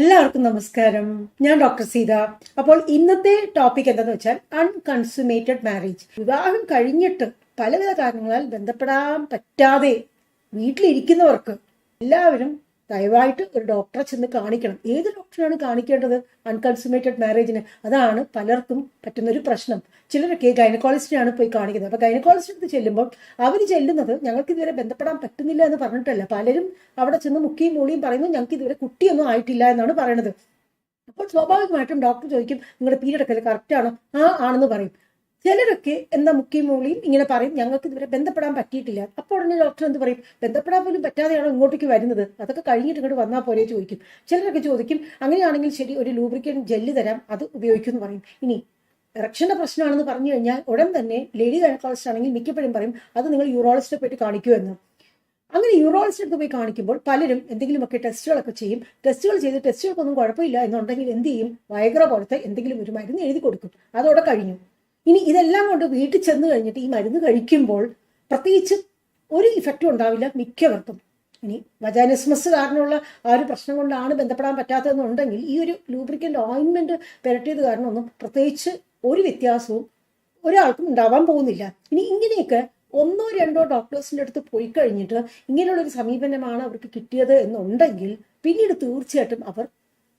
എല്ലാവർക്കും നമസ്കാരം. ഞാൻ ഡോക്ടർ സീത. അപ്പോൾ ഇന്നത്തെ ടോപ്പിക് എന്താന്ന് വെച്ചാൽ അൺകൺസുമേറ്റഡ് മാരേജ് വിവാഹം കഴിഞ്ഞിട്ട് പലവിധ കാരണങ്ങളാൽ ബന്ധപ്പെടാൻ പറ്റാതെ വീട്ടിലിരിക്കുന്നവർക്ക് എല്ലാവരും ദയവായിട്ട് ഒരു ഡോക്ടറെ ചെന്ന് കാണിക്കണം. ഏത് ഡോക്ടറാണ് കാണിക്കേണ്ടത്? അൺകൺസ്യൂമേറ്റഡ് മാരേജിന് അതാണ് പലർക്കും പറ്റുന്ന ഒരു പ്രശ്നം. ചിലരൊക്കെ ഗൈനക്കോളജിസ്റ്റിനാണ് പോയി കാണിക്കുന്നത്. അപ്പൊ ഗൈനക്കോളജിസ്റ്റ് ചെല്ലുമ്പോൾ അവർ ചെല്ലുന്നത് ഞങ്ങൾക്ക് ഇതുവരെ ബന്ധപ്പെടാൻ പറ്റുന്നില്ല എന്ന് പറഞ്ഞിട്ടല്ല. പലരും അവിടെ ചെന്ന് മുക്കിയും മൂളിയും പറയുന്നു ഞങ്ങൾക്ക് ഇതുവരെ കുട്ടിയൊന്നും ആയിട്ടില്ല എന്നാണ് പറയുന്നത് അപ്പോൾ സ്വാഭാവികമായിട്ടും ഡോക്ടർ ചോദിക്കും നിങ്ങളുടെ പീരീഡ് ഒക്കെ കറക്റ്റ് ആണോ? ആ ആണെന്ന് പറയും. ചിലരൊക്കെ എന്താ മുക്കിയും മൂളിയും ഇങ്ങനെ പറയും ഞങ്ങൾക്ക് ഇതുവരെ ബന്ധപ്പെടാൻ പറ്റിയിട്ടില്ല. അപ്പോൾ ഉടനെ ഡോക്ടർ എന്ത് പറയും? ബന്ധപ്പെടാൻ പോലും പറ്റാതെയാണോ ഇങ്ങോട്ടേക്ക് വരുന്നത്? അതൊക്കെ കഴിഞ്ഞിട്ട് ഇങ്ങോട്ട് വന്നാൽ പോരെ ചോദിക്കും. ചിലരൊക്കെ ചോദിക്കും അങ്ങനെയാണെങ്കിൽ ശരി ഒരു ലൂബ്രിക്കൻ ജെല്ല് തരാം അത് ഉപയോഗിക്കുമെന്ന് പറയും. ഇനി ഇറക്ഷന്റെ പ്രശ്നമാണെന്ന് പറഞ്ഞു കഴിഞ്ഞാൽ ഉടൻ തന്നെ ലേഡി ഗൈനക്കോളജിസ്റ്റ് ആണെങ്കിൽ മിക്കപ്പോഴും പറയും അത് നിങ്ങൾ യൂറോളജിസ്റ്റ് പോയിട്ട് കാണിക്കൂ എന്ന് അങ്ങനെ യൂറോളജിസ്റ്റ് അടുത്ത് പോയി കാണിക്കുമ്പോൾ പലരും എന്തെങ്കിലുമൊക്കെ ടെസ്റ്റുകളൊക്കെ ചെയ്യും. ടെസ്റ്റുകൾ ചെയ്ത് ടെസ്റ്റുകൾക്കൊന്നും കുഴപ്പമില്ല എന്നുണ്ടെങ്കിൽ എന്ത് ചെയ്യും? വയഗ്ര പോലത്തെ എന്തെങ്കിലും ഒരു മരുന്ന് എഴുതി കൊടുക്കും. അതോടെ കഴിഞ്ഞു. ഇനി ഇതെല്ലാം കൊണ്ട് വീട്ടിൽ ചെന്ന് കഴിഞ്ഞിട്ട് ഈ മരുന്ന് കഴിക്കുമ്പോൾ പ്രത്യേകിച്ച് ഒരു ഇഫക്റ്റും ഉണ്ടാവില്ല മിക്കവർക്കും. ഇനി വജാനിസ്മസ് കാരണമുള്ള ആ ഒരു പ്രശ്നം കൊണ്ടാണ് ബന്ധപ്പെടാൻ പറ്റാത്തതെന്നുണ്ടെങ്കിൽ ഈ ഒരു ലൂബ്രിക്കന്റ് ഓയിൻമെന്റ് പുരട്ടിയത് കാരണമൊന്നും പ്രത്യേകിച്ച് ഒരു വ്യത്യാസവും ഒരാൾക്കും ഉണ്ടാവാൻ പോകുന്നില്ല. ഇനി ഇങ്ങനെയൊക്കെ ഒന്നോ രണ്ടോ ഡോക്ടേഴ്സിന്റെ അടുത്ത് പോയി കഴിഞ്ഞിട്ട് ഇങ്ങനെയുള്ളൊരു സമീപനമാണ് അവർക്ക് കിട്ടിയത് എന്നുണ്ടെങ്കിൽ പിന്നീട് തീർച്ചയായിട്ടും അവർ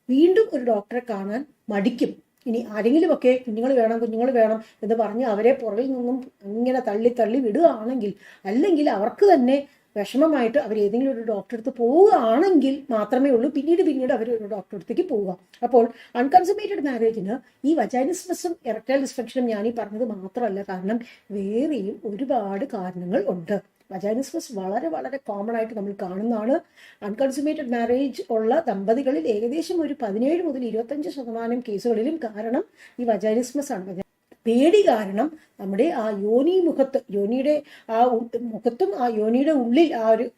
വീണ്ടും ഒരു ഡോക്ടറെ കാണാൻ മടിക്കും. ഇനി ആരെങ്കിലുമൊക്കെ കുഞ്ഞുങ്ങൾ വേണം കുഞ്ഞുങ്ങൾ വേണം എന്ന് പറഞ്ഞ് അവരെ പുറകിൽ നിന്നും ഇങ്ങനെ തള്ളി തള്ളി വിടുകയാണെങ്കിൽ അല്ലെങ്കിൽ അവർക്ക് തന്നെ വിഷമമായിട്ട് അവർ ഏതെങ്കിലും ഒരു ഡോക്ടറെ അടുത്ത് പോവുകയാണെങ്കിൽ മാത്രമേ ഉള്ളൂ. പിന്നീട് പിന്നീട് അവർ ഒരു ഡോക്ടറെ അടുത്തേക്ക് പോവുക. അപ്പോൾ അൺകൺസമേറ്റഡ് മാരേജിന് ഈ വജൈനിസ്മസും എറക്ടൈൽ ഡിസ്ഫങ്ഷനും ഞാൻ ഈ പറഞ്ഞത് മാത്രമല്ല. കാരണം വേറെയും ഒരുപാട് കാരണങ്ങൾ ഉണ്ട്. വജൈനിസ്മസ് വളരെ വളരെ കോമൺ ആയിട്ട് നമ്മൾ കാണുന്നതാണ്. അൺകൺസ്യൂമേറ്റഡ് മാരേജ് ഉള്ള ദമ്പതികളിൽ ഏകദേശം ഒരു പതിനേഴ് മുതൽ ഇരുപത്തഞ്ച് ശതമാനം കേസുകളിലും കാരണം ഈ വജൈനിസ്മസ് ആണ്. പേടി കാരണം നമ്മുടെ ആ യോനി മുഖത്ത് യോനിയുടെ ആ മുഖത്തും ആ യോനിയുടെ ഉള്ളിൽ ആ ഒരു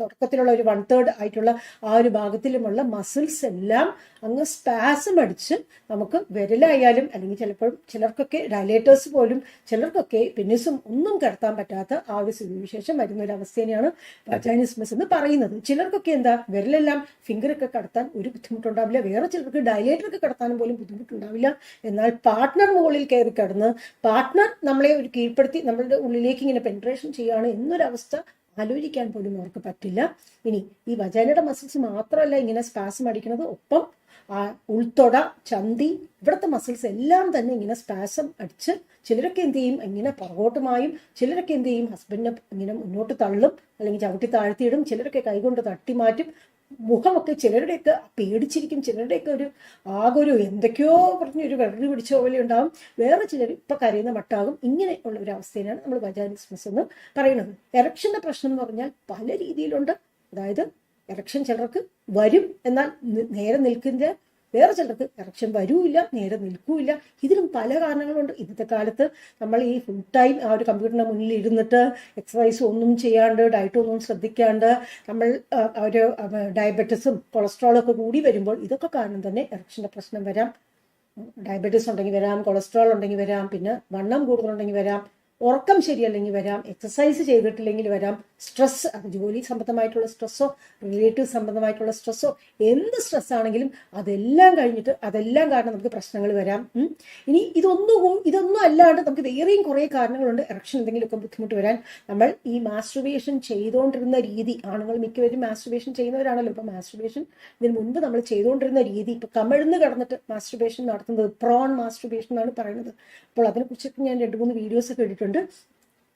തുടക്കത്തിലുള്ള ഒരു വൺ തേർഡ് ആയിട്ടുള്ള ആ ഒരു ഭാഗത്തിലുമുള്ള മസിൽസ് എല്ലാം അങ്ങ് സ്പാസം അടിച്ച് നമുക്ക് വിരലായാലും അല്ലെങ്കിൽ ചിലപ്പോഴും ചിലർക്കൊക്കെ ഡയലേറ്റേഴ്സ് പോലും ചിലർക്കൊക്കെ പെനിസും ഒന്നും കിടത്താൻ പറ്റാത്ത ആ ഒരു സ്ഥിതിവിശേഷം വരുന്ന ഒരു അവസ്ഥയാണ് വജൈനിസ്മസ് എന്ന് പറയുന്നത്. ചിലർക്കൊക്കെ എന്താ വിരലെല്ലാം ഫിംഗറൊക്കെ കടത്താൻ ഒരു ബുദ്ധിമുട്ടുണ്ടാവില്ല. വേറെ ചിലർക്ക് ഡയലേറ്റർ ഒക്കെ കടത്താനും പോലും ബുദ്ധിമുട്ടുണ്ടാവില്ല. എന്നാൽ പാർട്ട്ണർ മുകളിൽ കയറി കടന്ന് പാർട്ട്ണർ നമ്മളെ ഒരു കീഴ്പ്പെടുത്തി നമ്മളുടെ ഉള്ളിലേക്ക് ഇങ്ങനെ പെൻട്രേഷൻ ചെയ്യുകയാണ് എന്നൊരവസ്ഥ ആലോചിക്കാൻ പോലും അവർക്ക് പറ്റില്ല. ഇനി ഈ വജാനയുടെ മസിൽസ് മാത്രമല്ല ഇങ്ങനെ സ്പാസം അടിക്കുന്നത് ഒപ്പം ആ ഉൾത്തൊട ചന്തി ഇവിടുത്തെ മസിൽസ് എല്ലാം തന്നെ ഇങ്ങനെ സ്പാസം അടിച്ച് ചിലരൊക്കെ എന്ത് ചെയ്യും? ഇങ്ങനെ പുറകോട്ടുമായും ചിലരൊക്കെ എന്ത് ചെയ്യും? ഹസ്ബൻഡിനെ ഇങ്ങനെ മുന്നോട്ട് തള്ളും. അല്ലെങ്കിൽ ചവിട്ടി താഴ്ത്തിയിടും. ചിലരൊക്കെ കൈകൊണ്ട് തട്ടി മാറ്റും. മുഖമൊക്കെ ചിലരുടെയൊക്കെ പേടിച്ചിരിക്കും. ചിലരുടെയൊക്കെ ഒരു ആകെ ഒരു എന്തൊക്കെയോ പറഞ്ഞൊരു വെള്ളി പിടിച്ച പോലെ ഉണ്ടാകും വേറെ ചിലർ ഇപ്പൊ കരയുന്ന മട്ടാകും. ഇങ്ങനെ ഉള്ള ഒരു അവസ്ഥയാണ് നമ്മൾ വജാനിസ്മസ് എന്ന് പറയുന്നത്. എറക്ഷന്റെ പ്രശ്നം എന്ന് പറഞ്ഞാൽ പല രീതിയിലുണ്ട്. അതായത് എലക്ഷൻ ചിലർക്ക് വരും എന്നാൽ നേരെ നിൽക്കുന്ന വേറെ ചിലർക്ക് എറക്ഷൻ വരൂല്ല നേരെ നിൽക്കൂല ഇതിനും പല കാരണങ്ങളുണ്ട്. ഇന്നത്തെ കാലത്ത് നമ്മൾ ഈ ഫുൾ ടൈം ആ ഒരു കമ്പ്യൂട്ടറിന് മുന്നിൽ ഇരുന്നിട്ട് എക്സസൈസ് ഒന്നും ചെയ്യാണ്ട് ഡയറ്റ് ഒന്നും ശ്രദ്ധിക്കാണ്ട് നമ്മൾ ഒരു ഡയബറ്റിസും കൊളസ്ട്രോളും ഒക്കെ കൂടി വരുമ്പോൾ ഇതൊക്കെ കാരണം തന്നെ എറക്ഷന്റെ പ്രശ്നം വരാം. ഡയബറ്റീസ് ഉണ്ടെങ്കിൽ വരാം കൊളസ്ട്രോൾ ഉണ്ടെങ്കിൽ വരാം പിന്നെ വണ്ണം കൂടുതലുണ്ടെങ്കിൽ വരാം. ഉറക്കം ശരിയല്ലെങ്കിൽ വരാം എക്സസൈസ് ചെയ്തിട്ടില്ലെങ്കിൽ വരാം സ്ട്രെസ് അത് ജോലി സംബന്ധമായിട്ടുള്ള സ്ട്രെസ്സോ റിലേറ്റീവ് സംബന്ധമായിട്ടുള്ള സ്ട്രെസ്സോ എന്ത് സ്ട്രെസ് ആണെങ്കിലും അതെല്ലാം കഴിഞ്ഞിട്ട് അതെല്ലാം കാരണം നമുക്ക് പ്രശ്നങ്ങൾ വരാം. ഇനി ഇതൊന്നും ഇതൊന്നും അല്ലാണ്ട് നമുക്ക് വേറെയും കുറേ കാരണങ്ങളുണ്ട്. ഇറക്ഷൻ എന്തെങ്കിലുമൊക്കെ ബുദ്ധിമുട്ട് വരാൻ നമ്മൾ ഈ മാസ്റ്റുബേഷൻ ചെയ്തുകൊണ്ടിരുന്ന രീതി ആണുങ്ങൾ മിക്കവരും മാസ്റ്റുബേഷൻ ചെയ്യുന്നവരാണല്ലോ. ഇപ്പം മാസ്റ്റുബേഷൻ ഇതിന് മുൻപ് നമ്മൾ ചെയ്തുകൊണ്ടിരുന്ന രീതി ഇപ്പം കമിഴ്ന്ന് കടന്നിട്ട് മാസ്റ്റുബേഷൻ നടത്തുന്നത് പ്രോൺ മാസ്റ്റുബേഷൻ എന്നാണ് പറയുന്നത്. അപ്പോൾ അതിനെക്കുറിച്ചൊക്കെ ഞാൻ രണ്ട് മൂന്ന് വീഡിയോസ് ഒക്കെ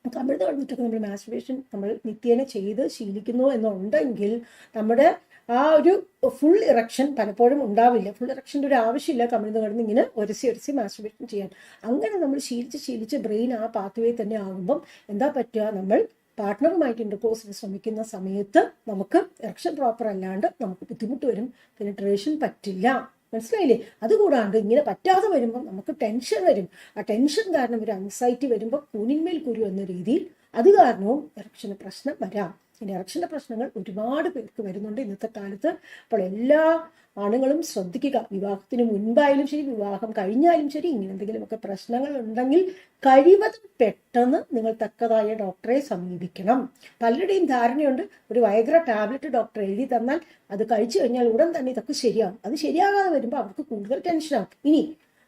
കമിഴ്ന്ന് കിടന്നിട്ടൊക്കെ നമ്മൾ മാസ്റ്റുബേഷൻ നമ്മൾ നിത്യേന ചെയ്ത് ശീലിക്കുന്നു എന്നുണ്ടെങ്കിൽ നമ്മുടെ ആ ഒരു ഫുൾ ഇറക്ഷൻ പലപ്പോഴും ഉണ്ടാവില്ല. ഫുൾ ഇറക്ഷന്റെ ഒരു ആവശ്യമില്ല കമിഴ്ന്ന് കിടന്ന് ഇങ്ങനെ ഒരസി ഒരസി മാസ്റ്റുബേഷൻ ചെയ്യാൻ. അങ്ങനെ നമ്മൾ ശീലിച്ച് ശീലിച്ച് ബ്രെയിൻ ആ പാത്വേ തന്നെ ആകുമ്പം എന്താ പറ്റുക? നമ്മൾ പാർട്ട്ണറുമായിട്ട് ഇന്റർകോഴ്സിന് ശ്രമിക്കുന്ന സമയത്ത് നമുക്ക് ഇറക്ഷൻ പ്രോപ്പർ അല്ലാണ്ട് നമുക്ക് ബുദ്ധിമുട്ട് വരും. പെനിട്രേഷൻ പറ്റില്ല. മനസ്സിലായില്ലേ? അതുകൂടാണ്ട് ഇങ്ങനെ പറ്റാതെ വരുമ്പോൾ നമുക്ക് ടെൻഷൻ വരും. ആ ടെൻഷൻ കാരണം ഒരു അൻസൈറ്റി വരുമ്പോൾ കൂനിന്മേൽ കുരു എന്ന രീതിയിൽ അത് കാരണവും പ്രശ്നം വരാം. ഇനി പ്രശ്നങ്ങൾ ഒരുപാട് പേർക്ക് വരുന്നുണ്ട് ഇന്നത്തെ കാലത്ത്. അപ്പോൾ എല്ലാ ആണുങ്ങളും ശ്രദ്ധിക്കുക. വിവാഹത്തിന് മുൻപായാലും ശരി വിവാഹം കഴിഞ്ഞാലും ശരി ഇങ്ങനെ എന്തെങ്കിലുമൊക്കെ പ്രശ്നങ്ങൾ ഉണ്ടെങ്കിൽ കഴിവതും പെട്ടെന്ന് നിങ്ങൾ തക്കതായ ഡോക്ടറെ സമീപിക്കണം. പലരുടെയും ധാരണയുണ്ട് ഒരു വയഗ്ര ടാബ്ലറ്റ് ഡോക്ടർ എഴുതി തന്നാൽ അത് കഴിച്ചു കഴിഞ്ഞാൽ ഉടൻ തന്നെ ഇതൊക്കെ ശരിയാകും അത് ശരിയാകാതെ വരുമ്പോൾ അവർക്ക് കൂടുതൽ ടെൻഷനാകും ഇനി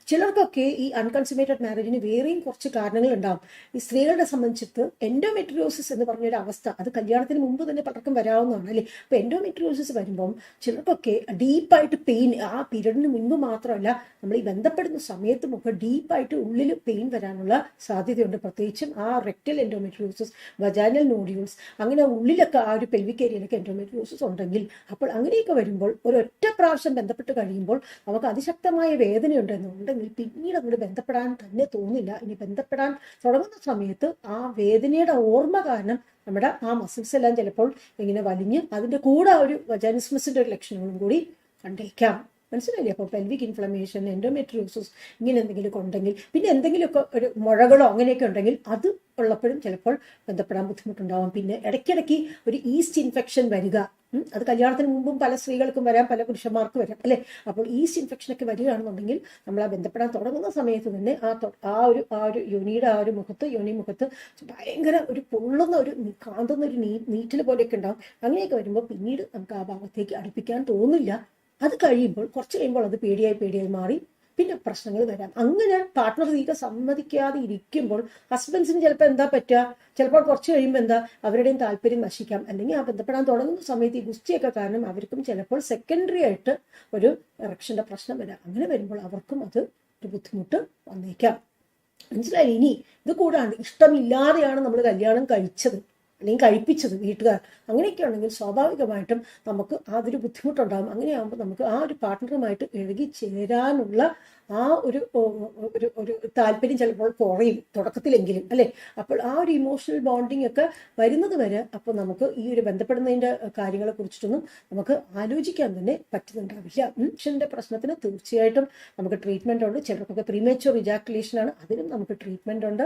ചിലർക്കൊക്കെ ഈ അൺകൺസുമേറ്റഡ് മാരേജിന് വേറെയും കുറച്ച് കാരണങ്ങൾ ഉണ്ടാവും ഈ സ്ത്രീകളെ സംബന്ധിച്ചിട്ട് എൻഡോമെട്രിയോസിസ് എന്ന് പറഞ്ഞൊരു അവസ്ഥ അത് കല്യാണത്തിന് മുമ്പ് തന്നെ പലർക്കും വരാവുന്നതാണ് അല്ലേ? അപ്പൊ എൻഡോമെട്രിയോസിസ് വരുമ്പം ചിലർക്കൊക്കെ ഡീപ്പായിട്ട് പെയിൻ ആ പീരീഡിന് മുൻപ് മാത്രമല്ല നമ്മൾ ഈ ബന്ധപ്പെടുന്ന സമയത്തും ഒക്കെ ഡീപ്പായിട്ട് ഉള്ളിൽ പെയിൻ വരാനുള്ള സാധ്യതയുണ്ട്. പ്രത്യേകിച്ചും ആ റെക്റ്റൽ എൻഡോമെട്രിയോസിസ് വജാനൽ നോഡ്യൂൾസ് അങ്ങനെ ഉള്ളിലൊക്കെ ആ ഒരു പെൽവിക് ഏരിയയിലൊക്കെ എൻഡോമെട്രിയോസിസ് ഉണ്ടെങ്കിൽ അപ്പോൾ അങ്ങനെയൊക്കെ വരുമ്പോൾ ഒരൊറ്റ പ്രാവശ്യം ബന്ധപ്പെട്ട് കഴിയുമ്പോൾ നമുക്ക് അതിശക്തമായ വേദനയുണ്ടെന്നുണ്ടെങ്കിൽ പിന്നീട് അങ്ങോട്ട് ബന്ധപ്പെടാൻ തന്നെ തോന്നില്ല. ഇനി ബന്ധപ്പെടാൻ തുടങ്ങുന്ന സമയത്ത് ആ വേദനയുടെ ഓർമ്മ കാരണം നമ്മുടെ ആ മസിൽസ് എല്ലാം ചിലപ്പോൾ ഇങ്ങനെ വലിഞ്ഞ് അതിന്റെ കൂടെ ഒരു വജാനിസ്മസിന്റെ ഒരു ലക്ഷണങ്ങളും കൂടി കണ്ടേക്കാം. മനസ്സിലായില്ലേ? അപ്പോൾ പെൽവിക് ഇൻഫ്ലമേഷൻ എൻഡോമെട്രിയോസിസ് ഇങ്ങനെ എന്തെങ്കിലുമൊക്കെ ഉണ്ടെങ്കിൽ പിന്നെ എന്തെങ്കിലുമൊക്കെ ഒരു മുഴകളോ അങ്ങനെയൊക്കെ ഉണ്ടെങ്കിൽ അത് ഉള്ളപ്പോഴും ചിലപ്പോൾ ബന്ധപ്പെടാൻ ബുദ്ധിമുട്ടുണ്ടാവും. പിന്നെ ഇടയ്ക്കിടയ്ക്ക് ഒരു ഈസ്റ്റ് ഇൻഫെക്ഷൻ വരിക. അത് കല്യാണത്തിന് മുമ്പും പല സ്ത്രീകൾക്കും വരാം പല പുരുഷന്മാർക്കും വരാം അല്ലെ? അപ്പോൾ ഈസ്റ്റ് ഇൻഫെക്ഷൻ ഒക്കെ വരികയാണെന്നുണ്ടെങ്കിൽ നമ്മൾ ആ ബന്ധപ്പെടാൻ തുടങ്ങുന്ന സമയത്ത് തന്നെ ആ ആ ഒരു ആ ഒരു യോനിയുടെ ആ ഒരു മുഖത്ത് യോനി മുഖത്ത് ഭയങ്കര ഒരു പൊള്ളുന്ന ഒരു കാന്തുന്ന ഒരു നീ നീറ്റൽ പോലെയൊക്കെ ഉണ്ടാവും. അങ്ങനെയൊക്കെ വരുമ്പോൾ പിന്നീട് നമുക്ക് ആ ഭാഗത്തേക്ക് അടുപ്പിക്കാൻ തോന്നില്ല. അത് കഴിയുമ്പോൾ കുറച്ച് കഴിയുമ്പോൾ അത് പേടിയായി പേടിയായി മാറി പിന്നെ പ്രശ്നങ്ങൾ വരാം. അങ്ങനെ പാർട്ട്ണർ തീരെ സമ്മതിക്കാതെ ഇരിക്കുമ്പോൾ ഹസ്ബൻഡ്സിന് ചിലപ്പോൾ എന്താ പറ്റുക? ചിലപ്പോൾ കുറച്ച് കഴിയുമ്പോൾ എന്താ? അവരുടെയും താല്പര്യം നശിക്കാം. അല്ലെങ്കിൽ ആ ബന്ധപ്പെടാൻ തുടങ്ങുന്ന സമയത്ത് ഈ ഗുസ്തിയൊക്കെ കാരണം അവർക്കും ചിലപ്പോൾ സെക്കൻഡറി ആയിട്ട് ഒരു ഇറക്ഷന്റെ പ്രശ്നം വരാം. അങ്ങനെ വരുമ്പോൾ അവർക്കും അത് ഒരു ബുദ്ധിമുട്ട് വന്നേക്കാം. മനസ്സിലായി? ഇനി ഇത് കൂടാണ്ട് ഇഷ്ടമില്ലാതെയാണ് നമ്മൾ കല്യാണം കഴിച്ചത്. അല്ലെങ്കിൽ കഴിപ്പിച്ചത് വീട്ടുകാർ. അങ്ങനെയൊക്കെ ഉണ്ടെങ്കിൽ സ്വാഭാവികമായിട്ടും നമുക്ക് അതൊരു ബുദ്ധിമുട്ടുണ്ടാകും അങ്ങനെയാകുമ്പോൾ നമുക്ക് ആ ഒരു പാർട്ട്ണറുമായിട്ട് ഇഴകി ചേരാനുള്ള ആ ഒരു ഒരു ഒരു താല്പര്യം ചിലപ്പോൾ കുറയും തുടക്കത്തിലെങ്കിലും അല്ലെ? അപ്പോൾ ആ ഒരു ഇമോഷണൽ ബോണ്ടിങ് ഒക്കെ വരുന്നത് വരെ അപ്പോൾ നമുക്ക് ഈ ഒരു ബന്ധപ്പെടുന്നതിന്റെ കാര്യങ്ങളെ കുറിച്ചിട്ടൊന്നും നമുക്ക് ആലോചിക്കാൻ തന്നെ പറ്റുന്നുണ്ടാവില്ല. മനുഷ്യന്റെ പ്രശ്നത്തിന് തീർച്ചയായിട്ടും നമുക്ക് ട്രീറ്റ്മെന്റ് ഉണ്ട്. ചിലർക്കൊക്കെ പ്രീമേച്ചർ ഇജാക്കുലേഷനാണ് അതിനും നമുക്ക് ട്രീറ്റ്മെന്റ് ഉണ്ട്.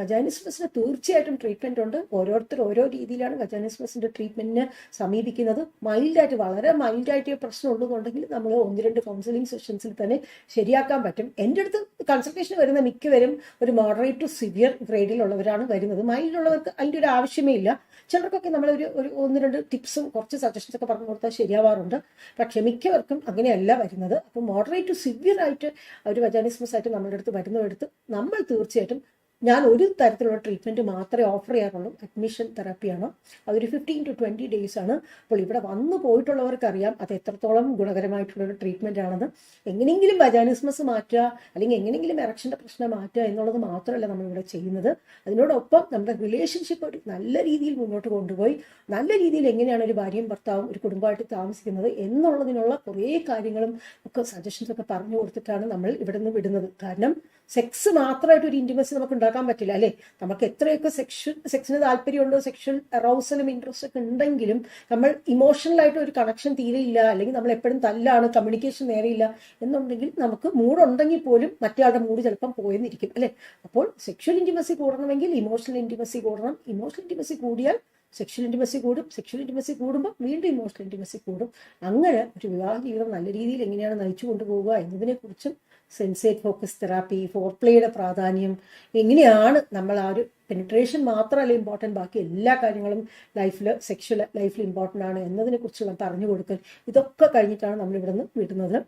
വജാനിസ്മസിന് തീർച്ചയായിട്ടും ട്രീറ്റ്മെന്റ് ഉണ്ട്. ഓരോരുത്തർ ഓരോ രീതിയിലാണ് വജാനിസ്മസിന്റെ ട്രീറ്റ്മെന്റിന് സമീപിക്കുന്നത്. മൈൽഡായിട്ട് വളരെ മൈൽഡായിട്ട് പ്രശ്നം ഉള്ളതുകൊണ്ടെങ്കിൽ നമ്മൾ ഒന്ന് രണ്ട് കൗൺസിലിംഗ് സെഷൻസിൽ തന്നെ ശരിയാക്കാൻ പറ്റും. എന്റെ അടുത്ത് കൺസൾട്ടേഷൻ വരുന്ന മിക്കവരും ഒരു മോഡറേറ്റ് ടു സിവിയർ ഗ്രേഡിലുള്ളവരാണ് വരുന്നത്. മൈൽഡുള്ളവർക്ക് അതിന്റെ ഒരു ആവശ്യമേ ഇല്ല. ചിലർക്കൊക്കെ നമ്മൾ ഒരു ഒരു ഒന്ന് രണ്ട് ടിപ്സും കുറച്ച് സജഷൻസ് ഒക്കെ പറഞ്ഞു കൊടുത്താൽ ശരിയാവാറുണ്ട്. പക്ഷെ മിക്കവർക്കും അങ്ങനെയല്ല വരുന്നത്. അപ്പോൾ മോഡറേറ്റ് ടു സിവിയർ ആയിട്ട് ഒരു വജാനിസ്മസ് ആയിട്ട് നമ്മുടെ അടുത്ത് വരുന്നവരടുത്ത് നമ്മൾ തീർച്ചയായിട്ടും ഞാൻ ഒരു തരത്തിലുള്ള ട്രീറ്റ്മെന്റ് മാത്രമേ ഓഫർ ചെയ്യാറുള്ളൂ. അഡ്മിഷൻ തെറാപ്പിയാണ് അതൊരു ഫിഫ്റ്റീൻ ടു ട്വന്റി ഡേയ്സ് ആണ്. അപ്പോൾ ഇവിടെ വന്നു പോയിട്ടുള്ളവർക്ക് അറിയാം അത് എത്രത്തോളം ഗുണകരമായിട്ടുള്ളൊരു ട്രീറ്റ്മെന്റ് ആണെന്ന്. എങ്ങനെയെങ്കിലും വജാനിസ്മസ് മാറ്റുക അല്ലെങ്കിൽ എങ്ങനെയെങ്കിലും ഇറക്ഷന്റെ പ്രശ്നം മാറ്റുക എന്നുള്ളത് മാത്രമല്ല നമ്മളിവിടെ ചെയ്യുന്നത്. അതിനോടൊപ്പം നമ്മുടെ റിലേഷൻഷിപ്പ് ഒരു നല്ല രീതിയിൽ മുന്നോട്ട് കൊണ്ടുപോയി നല്ല രീതിയിൽ എങ്ങനെയാണ് ഒരു ഭാര്യയും ഭർത്താവും ഒരു കുടുംബമായിട്ട് താമസിക്കുന്നത് എന്നുള്ളതിനുള്ള കുറേ കാര്യങ്ങളും ഒക്കെ സജഷൻസ് ഒക്കെ പറഞ്ഞു കൊടുത്തിട്ടാണ് നമ്മൾ ഇവിടെ നിന്ന് വിടുന്നത്. കാരണം സെക്സ് മാത്രമായിട്ട് ഒരു ഇന്റിമസി നമുക്ക് ഉണ്ടാക്കാൻ പറ്റില്ല അല്ലേ? നമുക്ക് എത്രയൊക്കെ സെക്ഷൻ സെക്സിന് താല്പര്യമുണ്ടോ സെക്ഷൽ അറൗസലും ഇൻട്രസ്റ്റ് ഒക്കെ ഉണ്ടെങ്കിലും നമ്മൾ ഇമോഷണലായിട്ട് ഒരു കണക്ഷൻ തീരെയില്ല അല്ലെങ്കിൽ നമ്മൾ എപ്പോഴും തല്ലാണ് കമ്മ്യൂണിക്കേഷൻ നേരെയില്ല എന്നുണ്ടെങ്കിൽ നമുക്ക് മൂടുണ്ടെങ്കിൽ പോലും മറ്റേ മൂഡ് ചിലപ്പം പോയെന്നിരിക്കും അല്ലേ? അപ്പോൾ സെക്ഷൽ ഇന്റിമസി കൂടണമെങ്കിൽ ഇമോഷണൽ ഇന്റിമസി കൂടണം. ഇമോഷണൽ ഇന്റിമസി കൂടിയാൽ സെക്ഷൽ ഇന്റിമസി കൂടും. സെക്ഷൽ ഇന്റിമസി കൂടുമ്പോൾ വീണ്ടും ഇമോഷണൽ ഇന്റിമസി കൂടും. അങ്ങനെ ഒരു വിവാഹ ജീവിതം നല്ല രീതിയിൽ എങ്ങനെയാണ് നയിച്ചു കൊണ്ടുപോകുക എന്നതിനെക്കുറിച്ചും സെൻസേറ്റ് ഫോക്കസ് തെറാപ്പി ഫോർ ഫോർപ്ലേയുടെ പ്രാധാന്യം എങ്ങനെയാണ് നമ്മൾ ആ ഒരു പെനിട്രേഷൻ മാത്രമല്ല ഇമ്പോർട്ടന്റ് ബാക്കി എല്ലാ കാര്യങ്ങളും ലൈഫിൽ സെക്ഷൽ ലൈഫിൽ ഇമ്പോർട്ടന്റ് ആണ് എന്നതിനെ കുറിച്ചുള്ള പറഞ്ഞു കൊടുക്കൽ ഇതൊക്കെ കഴിഞ്ഞിട്ടാണ് നമ്മൾ ഇവിടുന്ന് വിടുന്നത്.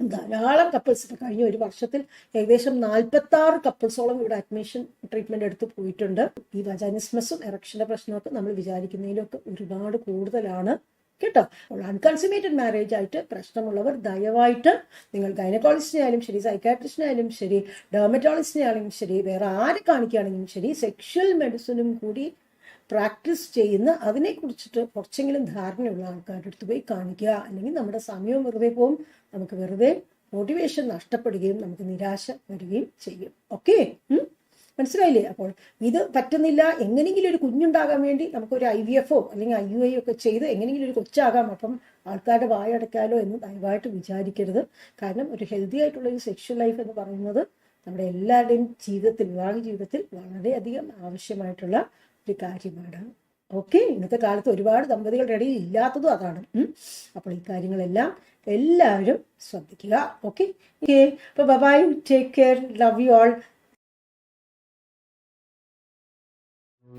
ധാരാളം കപ്പിൾസ് ഇപ്പം കഴിഞ്ഞ ഒരു വർഷത്തിൽ ഏകദേശം നാൽപ്പത്തി ആറ് കപ്പിൾസോളം ഇവിടെ അഡ്മിഷൻ ട്രീറ്റ്മെന്റ് എടുത്ത് പോയിട്ടുണ്ട്. ഈ വജാനിസ്മസും എറക്ഷന്റെ പ്രശ്നമൊക്കെ നമ്മൾ വിചാരിക്കുന്നതിലൊക്കെ ഒരുപാട് കൂടുതലാണ്. കേട്ടോ? അപ്പോൾ അൺകൺസുമേറ്റഡ് മാരേജ് ആയിട്ട് പ്രശ്നമുള്ളവർ ദയവായിട്ട് നിങ്ങൾ ഗൈനക്കോളജിസ്റ്റിനെ ആയാലും ശരി സൈക്കാട്രിസ്റ്റിനെ ആയാലും ശരി ഡെർമറ്റോളജിസ്റ്റിനെ ആയാലും ശരി വേറെ ആരെ കാണിക്കുകയാണെങ്കിലും ശരി സെക്ഷൽ മെഡിസിനും കൂടി പ്രാക്ടീസ് ചെയ്യുന്ന അതിനെ കുറിച്ചിട്ട് കുറച്ചെങ്കിലും ധാരണയുള്ള ആൾക്കാരുടെ അടുത്ത് പോയി കാണിക്കുക. അല്ലെങ്കിൽ നമ്മുടെ സമയവും വെറുതെ പോവും. നമുക്ക് വെറുതെ മോട്ടിവേഷൻ നഷ്ടപ്പെടുകയും നമുക്ക് നിരാശ വരികയും ചെയ്യും. ഓക്കെ മനസ്സിലായില്ലേ? അപ്പോൾ ഇത് പറ്റുന്നില്ല. എങ്ങനെയെങ്കിലും ഒരു കുഞ്ഞുണ്ടാകാൻ വേണ്ടി നമുക്കൊരു ഐ വി എഫോ അല്ലെങ്കിൽ ഐ യു ഐ ഒക്കെ ചെയ്ത് എങ്ങനെയെങ്കിലും ഒരു കൊച്ചാകാം. അപ്പം ആൾക്കാരുടെ വായടക്കാലോ എന്ന് ദയവായിട്ട് വിചാരിക്കരുത്. കാരണം ഒരു ഹെൽത്തി ആയിട്ടുള്ള ഒരു സെക്ഷൽ ലൈഫ് എന്ന് പറയുന്നത് നമ്മുടെ എല്ലാവരുടെയും ജീവിതത്തിൽ വിവാഹ ജീവിതത്തിൽ വളരെയധികം ആവശ്യമായിട്ടുള്ള ഒരു കാര്യമാണ്. ഓക്കെ? ഇന്നത്തെ കാലത്ത് ഒരുപാട് ദമ്പതികളുടെ ഇടയിൽ ഇല്ലാത്തതും അതാണ്. അപ്പോൾ ഈ കാര്യങ്ങളെല്ലാം എല്ലാവരും ശ്രദ്ധിക്കുക. ഓക്കെ? ഓക്കെ അപ്പോൾ bye take care. Love you all